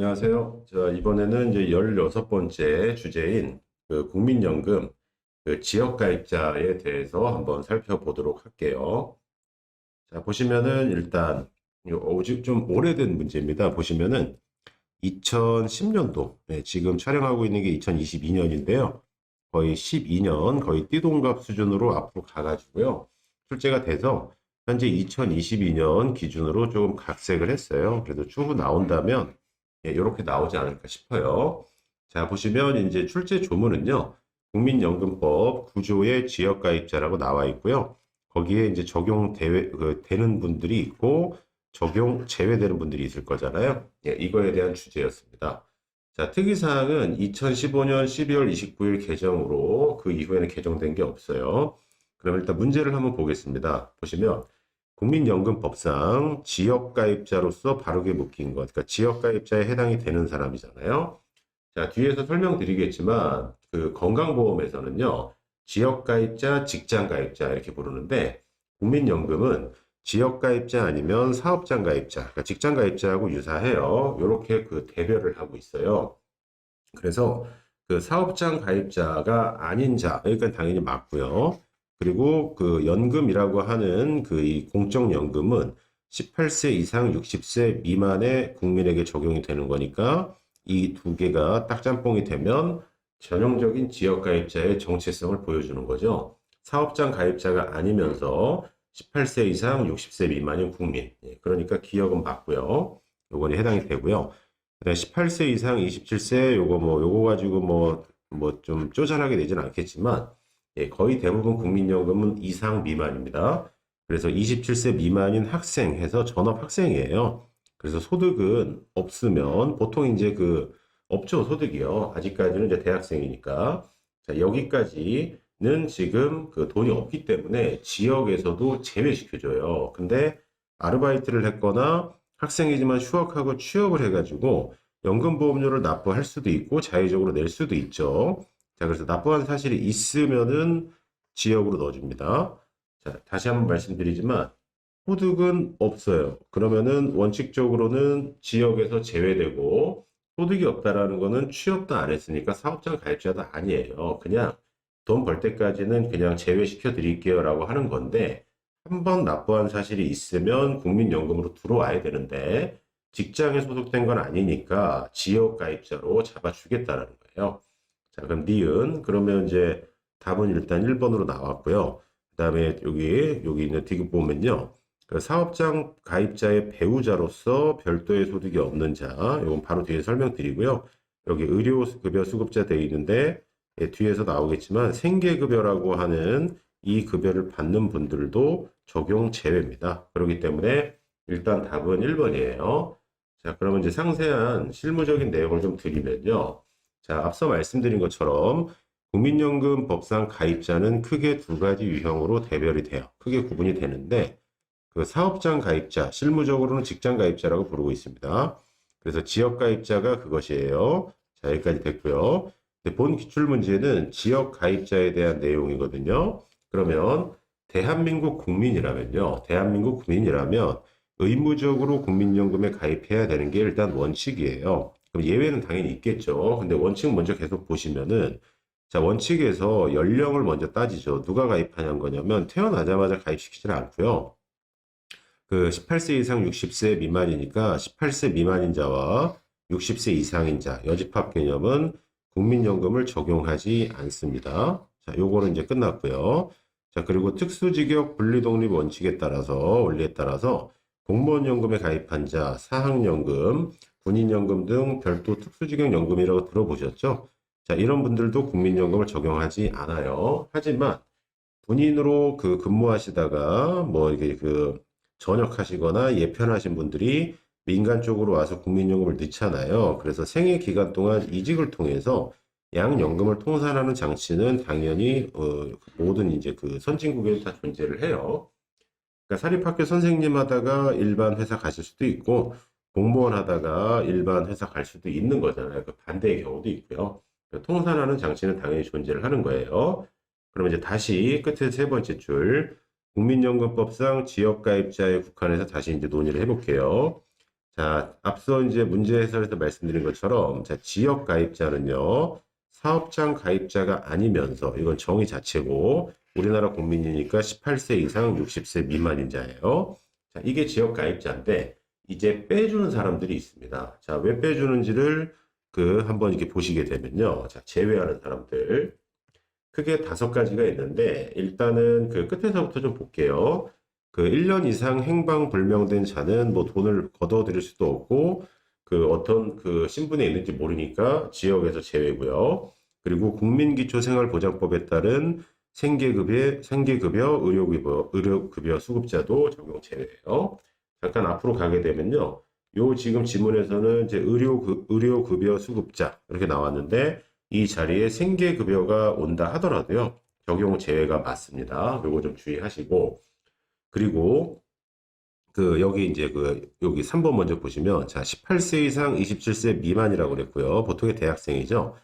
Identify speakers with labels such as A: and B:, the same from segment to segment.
A: 안녕하세요. 자, 이번에는 이제 16번째 주제인 그 국민연금 그 지역가입자에 대해서 한번 살펴보도록 할게요. 자, 보시면은 일단 요 오직 좀 오래된 문제입니다. 보시면은 2010년도, 네, 지금 촬영하고 있는 게 2022년인데요. 거의 12년, 거의 띠동갑 수준으로 앞으로 가가지고요. 출제가 돼서 현재 2022년 기준으로 조금 각색을 했어요. 그래도 추후 나온다면 예, 이렇게 나오지 않을까 싶어요. 자, 보시면 이제 출제 조문은요. 국민연금법 9조의 지역가입자라고 나와 있고요. 거기에 이제 적용 대회, 그, 되는 분들이 있고 적용 제외되는 분들이 있을 거잖아요. 예, 이거에 대한 주제였습니다. 자, 특이사항은 2015년 12월 29일 개정으로 그 이후에는 개정된 게 없어요. 그럼 일단 문제를 한번 보겠습니다. 보시면 국민연금법상 지역가입자로서 바르게 묶인 것, 그러니까 지역가입자에 해당이 되는 사람이잖아요. 자, 뒤에서 설명드리겠지만 그 건강보험에서는요, 지역가입자, 직장가입자 이렇게 부르는데 국민연금은 지역가입자 아니면 사업장가입자, 그러니까 직장가입자하고 유사해요. 이렇게 그 대별을 하고 있어요. 그래서 그 사업장 가입자가 아닌 자, 그러니까 당연히 맞고요. 그리고 그 연금이라고 하는 그 이 공적연금은 18세 이상 60세 미만의 국민에게 적용이 되는 거니까 이 두 개가 딱 짬뽕이 되면 전형적인 지역 가입자의 정체성을 보여주는 거죠. 사업장 가입자가 아니면서 18세 이상 60세 미만인 국민. 예, 그러니까 기업은 맞고요. 요거는 해당이 되고요. 그다음에 18세 이상 27세 요거 뭐 요거 가지고 뭐 뭐 좀 쪼잔하게 되지는 않겠지만 예, 거의 대부분 국민연금은 이상 미만입니다. 그래서 27세 미만인 학생 해서 전업 학생이에요. 그래서 소득은 없으면 보통 이제 그 없죠, 소득이요. 아직까지는 이제 대학생이니까. 자, 여기까지는 지금 그 돈이 없기 때문에 지역에서도 제외시켜줘요. 근데 아르바이트를 했거나 학생이지만 휴학하고 취업을 해가지고 연금보험료를 납부할 수도 있고 자의적으로 낼 수도 있죠. 자, 그래서 납부한 사실이 있으면은 지역으로 넣어줍니다. 자, 다시 한번 말씀드리지만 소득은 없어요. 그러면은 원칙적으로는 지역에서 제외되고 소득이 없다라는 거는 취업도 안 했으니까 사업장 가입자도 아니에요. 그냥 돈 벌 때까지는 그냥 제외시켜 드릴게요라고 하는 건데 한 번 납부한 사실이 있으면 국민연금으로 들어와야 되는데 직장에 소속된 건 아니니까 지역 가입자로 잡아주겠다라는 거예요. 자, 그럼 니은 그러면 이제 답은 일단 1번으로 나왔고요. 그 다음에 여기 여기 있는 디귿 보면요. 그 사업장 가입자의 배우자로서 별도의 소득이 없는 자, 이건 바로 뒤에 설명드리고요. 여기 의료급여 수급자 되어 있는데 예, 뒤에서 나오겠지만 생계급여라고 하는 이 급여를 받는 분들도 적용 제외입니다. 그렇기 때문에 일단 답은 1번이에요. 자, 그러면 이제 상세한 실무적인 내용을 좀 드리면요. 자, 앞서 말씀드린 것처럼 국민연금 법상 가입자는 크게 두 가지 유형으로 대별이 돼요. 크게 구분이 되는데 그 사업장 가입자, 실무적으로는 직장 가입자라고 부르고 있습니다. 그래서 지역 가입자가 그것이에요. 자, 여기까지 됐고요. 본 기출 문제는 지역 가입자에 대한 내용이거든요. 그러면 대한민국 국민이라면요. 대한민국 국민이라면 의무적으로 국민연금에 가입해야 되는 게 일단 원칙이에요. 그럼 예외는 당연히 있겠죠. 근데 원칙 먼저 계속 보시면은 자, 원칙에서 연령을 먼저 따지죠. 누가 가입하냐는 거냐면 태어나자마자 가입시키지는 않고요. 그 18세 이상 60세 미만이니까 18세 미만인 자와 60세 이상인 자 여집합 개념은 국민연금을 적용하지 않습니다. 자, 요거는 이제 끝났고요. 자, 그리고 특수직역 분리독립 원칙에 따라서 원리에 따라서 공무원연금에 가입한 자, 사학연금, 군인연금 등 별도 특수직역연금이라고 들어보셨죠? 자, 이런 분들도 국민연금을 적용하지 않아요. 하지만 군인으로 그 근무하시다가 뭐 이게 그 전역하시거나 예편하신 분들이 민간 쪽으로 와서 국민연금을 넣잖아요. 그래서 생애 기간 동안 이직을 통해서 양연금을 통산하는 장치는 당연히 어, 모든 이제 그 선진국에도 다 존재를 해요. 그러니까 사립학교 선생님 하다가 일반 회사 가실 수도 있고 공무원 하다가 일반 회사 갈 수도 있는 거잖아요. 그 반대의 경우도 있고요. 통산하는 장치는 당연히 존재를 하는 거예요. 그러면 이제 다시 끝에 세 번째 줄 국민연금법상 지역가입자에 국한해서 다시 이제 논의를 해볼게요. 자, 앞서 이제 문제 해설에서 말씀드린 것처럼, 자, 지역 가입자는요, 사업장 가입자가 아니면서, 이건 정의 자체고, 우리나라 국민이니까 18세 이상 60세 미만인 자예요. 자, 이게 지역 가입자인데, 이제 빼주는 사람들이 있습니다. 자, 왜 빼주는지를 그 한번 이렇게 보시게 되면요. 자, 제외하는 사람들. 크게 다섯 가지가 있는데, 일단은 그 끝에서부터 좀 볼게요. 그 1년 이상 행방 불명된 자는 뭐 돈을 걷어들일 수도 없고 그 어떤 그 신분에 있는지 모르니까 지역에서 제외고요. 그리고 국민기초생활보장법에 따른 생계급여, 생계급여, 의료급여, 의료급여 수급자도 적용 제외예요. 잠깐 앞으로 가게 되면요. 요 지금 지문에서는 이제 의료 의료 급여 수급자 이렇게 나왔는데 이 자리에 생계 급여가 온다 하더라도요. 적용 제외가 맞습니다. 요거 좀 주의하시고 그리고 그 여기 이제 그 여기 3번 먼저 보시면 자 18세 이상 27세 미만이라고 그랬고요. 보통의 대학생이죠.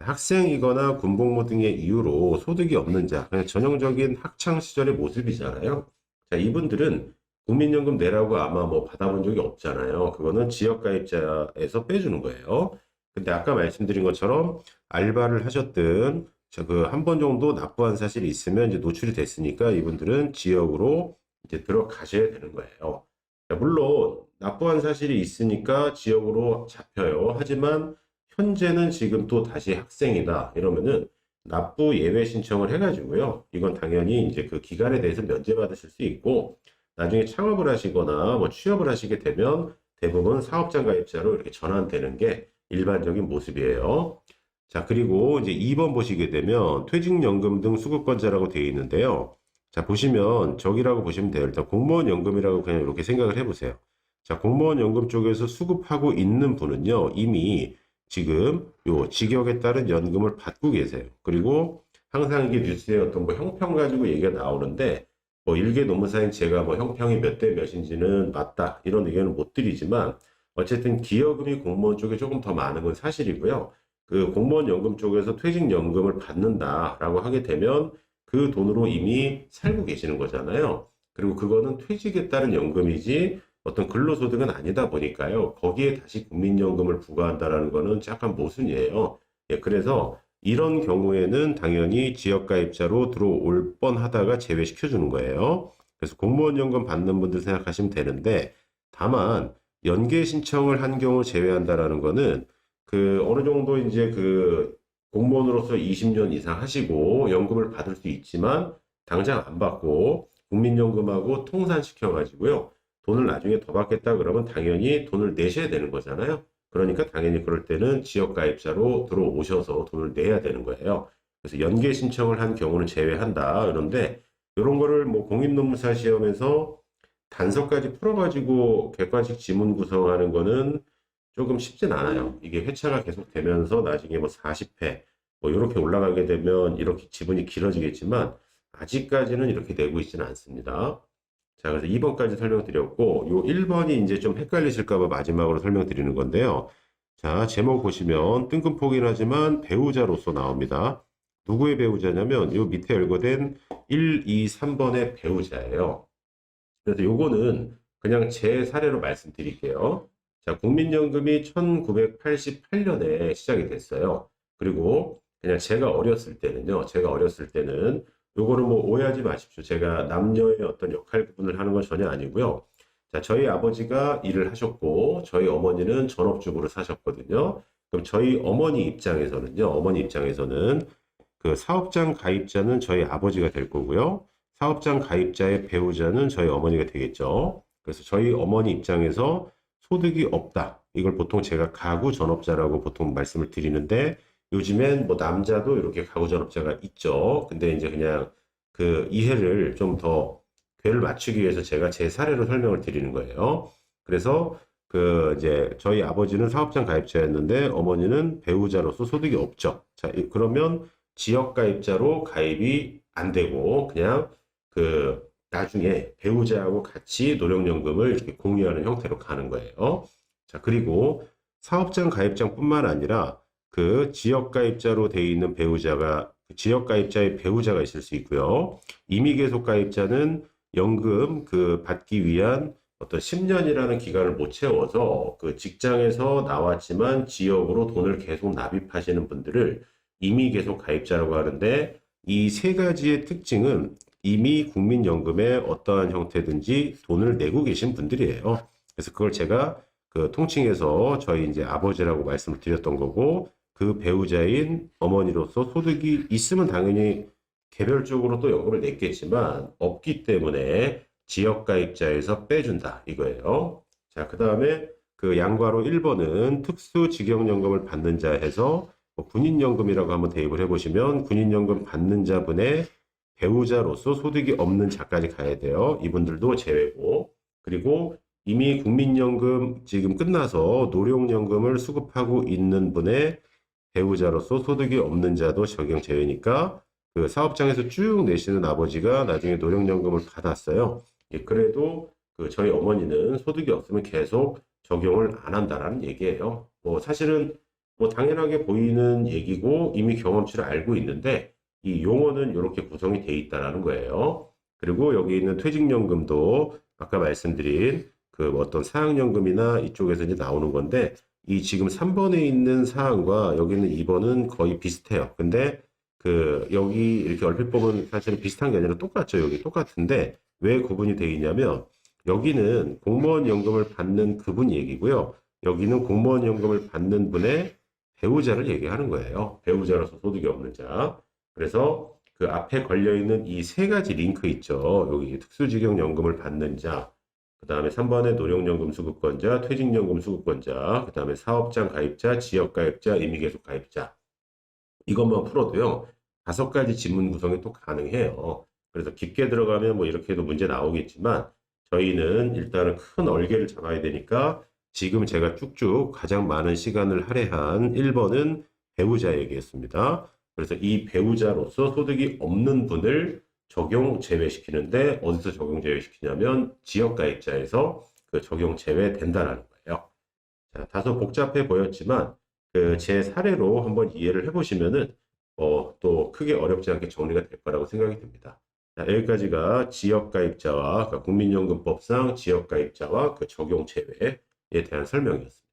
A: 학생이거나 군복무 등의 이유로 소득이 없는 자, 그냥 전형적인 학창 시절의 모습이잖아요. 자, 이분들은 국민연금 내라고 아마 뭐 받아본 적이 없잖아요. 그거는 지역가입자에서 빼주는 거예요. 근데 아까 말씀드린 것처럼 알바를 하셨든 그한 번 정도 납부한 사실이 있으면 이제 노출이 됐으니까 이분들은 지역으로 이제 들어가셔야 되는 거예요. 자, 물론 납부한 사실이 있으니까 지역으로 잡혀요. 하지만 현재는 지금 또 다시 학생이다 이러면은 납부 예외 신청을 해가지고요. 이건 당연히 이제 그 기간에 대해서 면제받으실 수 있고 나중에 창업을 하시거나 뭐 취업을 하시게 되면 대부분 사업장 가입자로 이렇게 전환되는 게 일반적인 모습이에요. 자, 그리고 이제 2번 보시게 되면 퇴직연금 등 수급권자라고 되어 있는데요. 자, 보시면 저기라고 보시면 돼요. 일단 공무원 연금이라고 그냥 이렇게 생각을 해보세요. 자, 공무원 연금 쪽에서 수급하고 있는 분은요, 이미 지금 요 직역에 따른 연금을 받고 계세요. 그리고 항상 이게 뉴스에 어떤 뭐 형평 가지고 얘기가 나오는데 뭐 일개 노무사인 제가 뭐 형평이 몇 대 몇인지는 맞다 이런 의견은 못 드리지만 어쨌든 기여금이 공무원 쪽에 조금 더 많은 건 사실이고요. 그 공무원 연금 쪽에서 퇴직연금을 받는다라고 하게 되면 그 돈으로 이미 살고 계시는 거잖아요. 그리고 그거는 퇴직에 따른 연금이지 어떤 근로소득은 아니다 보니까요. 거기에 다시 국민연금을 부과한다라는 거는 약간 모순이에요. 예, 그래서 이런 경우에는 당연히 지역가입자로 들어올 뻔하다가 제외시켜 주는 거예요. 그래서 공무원 연금 받는 분들 생각하시면 되는데 다만 연계 신청을 한 경우 제외한다라는 거는 그 어느 정도 이제 그 공무원으로서 20년 이상 하시고 연금을 받을 수 있지만 당장 안 받고 국민연금하고 통산시켜 가지고요. 돈을 나중에 더 받겠다 그러면 당연히 돈을 내셔야 되는 거잖아요. 그러니까 당연히 그럴 때는 지역가입자로 들어오셔서 돈을 내야 되는 거예요. 그래서 연계 신청을 한 경우는 제외한다. 그런데 이런 거를 뭐 공인노무사 시험에서 단서까지 풀어가지고 객관식 지문 구성하는 거는 조금 쉽진 않아요. 이게 회차가 계속 되면서 나중에 뭐 40회 뭐 이렇게 올라가게 되면 이렇게 지분이 길어지겠지만 아직까지는 이렇게 내고 있지는 않습니다. 자, 그래서 2번까지 설명드렸고, 요 1번이 이제 좀 헷갈리실까봐 마지막으로 설명드리는 건데요. 자, 제목 보시면 뜬금포긴 하지만 배우자로서 나옵니다. 누구의 배우자냐면 요 밑에 열거된 1, 2, 3번의 배우자예요. 그래서 요거는 그냥 제 사례로 말씀드릴게요. 자, 국민연금이 1988년에 시작이 됐어요. 그리고 그냥 제가 어렸을 때는요, 제가 어렸을 때는 요거는 뭐 오해하지 마십시오. 제가 남녀의 어떤 역할 구분을 하는 건 전혀 아니고요. 자, 저희 아버지가 일을 하셨고, 저희 어머니는 전업주부로 사셨거든요. 그럼 저희 어머니 입장에서는요, 어머니 입장에서는 그 사업장 가입자는 저희 아버지가 될 거고요. 사업장 가입자의 배우자는 저희 어머니가 되겠죠. 그래서 저희 어머니 입장에서 소득이 없다. 이걸 보통 제가 가구 전업자라고 보통 말씀을 드리는데, 요즘엔 뭐 남자도 이렇게 가구 전업자가 있죠. 근데 이제 그냥 그 이해를 좀더 궤를 맞추기 위해서 제가 제 사례로 설명을 드리는 거예요. 그래서 그 이제 저희 아버지는 사업장 가입자였는데 어머니는 배우자로서 소득이 없죠. 자, 이- 그러면 지역 가입자로 가입이 안 되고 그냥 그 나중에 배우자하고 같이 노령연금을 이렇게 공유하는 형태로 가는 거예요. 자, 그리고 사업장 가입자뿐만 아니라 그 지역 가입자로 돼 있는 배우자가 그 지역 가입자의 배우자가 있을 수 있고요. 임의 계속 가입자는 연금 그 받기 위한 어떤 10년이라는 기간을 못 채워서 그 직장에서 나왔지만 지역으로 돈을 계속 납입하시는 분들을 이미 계속 가입자라고 하는데 이 세 가지의 특징은 이미 국민연금에 어떠한 형태든지 돈을 내고 계신 분들이에요. 그래서 그걸 제가 그 통칭해서 저희 이제 아버지라고 말씀을 드렸던 거고 그 배우자인 어머니로서 소득이 있으면 당연히 개별적으로 또 연금을 냈겠지만 없기 때문에 지역 가입자에서 빼준다 이거예요. 자, 그 다음에 그 양과로 1번은 특수직영연금을 받는 자 해서 뭐 군인연금이라고 한번 대입을 해보시면 군인연금 받는 자분의 배우자로서 소득이 없는 자까지 가야 돼요. 이분들도 제외고. 그리고 이미 국민연금 지금 끝나서 노령연금을 수급하고 있는 분의 배우자로서 소득이 없는 자도 적용 제외니까 그 사업장에서 쭉 내시는 아버지가 나중에 노령연금을 받았어요. 예, 그래도 그 저희 어머니는 소득이 없으면 계속 적용을 안 한다라는 얘기예요. 뭐 사실은 뭐 당연하게 보이는 얘기고 이미 경험치를 알고 있는데 이 용어는 이렇게 구성이 돼 있다라는 거예요. 그리고 여기 있는 퇴직연금도 아까 말씀드린 그 어떤 사학연금이나 이쪽에서 이제 나오는 건데 이 지금 3번에 있는 사항과 여기 있는 2번은 거의 비슷해요. 근데 그 여기 이렇게 얼핏 보면 사실은 비슷한 게 아니라 똑같죠. 여기 똑같은데 왜 구분이 되어 있냐면 여기는 공무원 연금을 받는 그분 얘기고요. 여기는 공무원 연금을 받는 분의 배우자를 얘기하는 거예요. 배우자로서 소득이 없는 자. 그래서 그 앞에 걸려 있는 이 세 가지 링크 있죠. 여기 특수직용 연금을 받는 자, 그 다음에 3번에 노령연금 수급권자, 퇴직연금 수급권자, 그 다음에 사업장 가입자, 지역 가입자, 임의계속 가입자. 이것만 풀어도요, 다섯 가지 지문 구성이 또 가능해요. 그래서 깊게 들어가면 뭐 이렇게 해도 문제 나오겠지만, 저희는 일단은 큰 얼개를 잡아야 되니까, 지금 제가 쭉쭉 가장 많은 시간을 할애한 1번은 배우자 얘기했습니다. 그래서 이 배우자로서 소득이 없는 분을 적용 제외시키는데 어디서 적용 제외시키냐면 지역 가입자에서 그 적용 제외된다라는 거예요. 자, 다소 복잡해 보였지만 그 제 사례로 한번 이해를 해보시면은 어, 또 크게 어렵지 않게 정리가 될 거라고 생각이 듭니다. 자, 여기까지가 지역 가입자와 그러니까 국민연금법상 지역 가입자와 그 적용 제외에 대한 설명이었습니다.